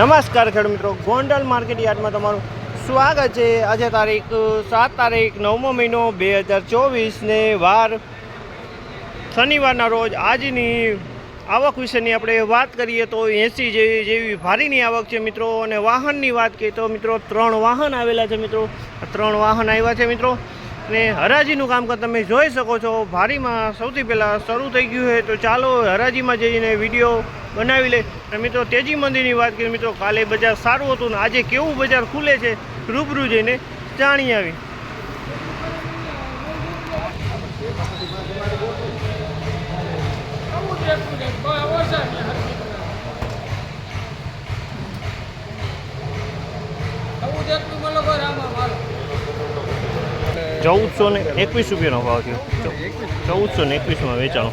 નમસ્કાર ખેડ મિત્રો, ગોંડલ માર્કેટ યાર્ડમાં તમારું સ્વાગત છે. આજે તારીખ સાત તારીખ, નવમો મહિનો બે હજાર ચોવીસને વાર શનિવારના રોજ આજની આવક વિશેની આપણે વાત કરીએ તો એંસી જેવી જેવી ભારીની આવક છે મિત્રો અને વાહનની વાત કરીએ તો મિત્રો ત્રણ વાહન આવેલા છે મિત્રો. ત્રણ વાહન આવ્યા છે મિત્રો અને હરાજીનું કામકાજ તમે જોઈ શકો છો. ભારીમાં સૌથી પહેલાં શરૂ થઈ ગયું છે. તો ચાલો હરાજીમાં જઈને વીડિયો બનાવી લે. અને મિત્રો, તેજી મંદિરની વાત કરીએ, મિત્રો, કાલે બજાર સારું હતું ને આજે કેવું બજાર ખુલે છે, રૂબરૂ જઈને જાણી આવી. ચૌદસો ને એકવીસ રૂપિયાનો ભાવ થયો. ચૌદસો ને એકવીસમાં વેચાણો.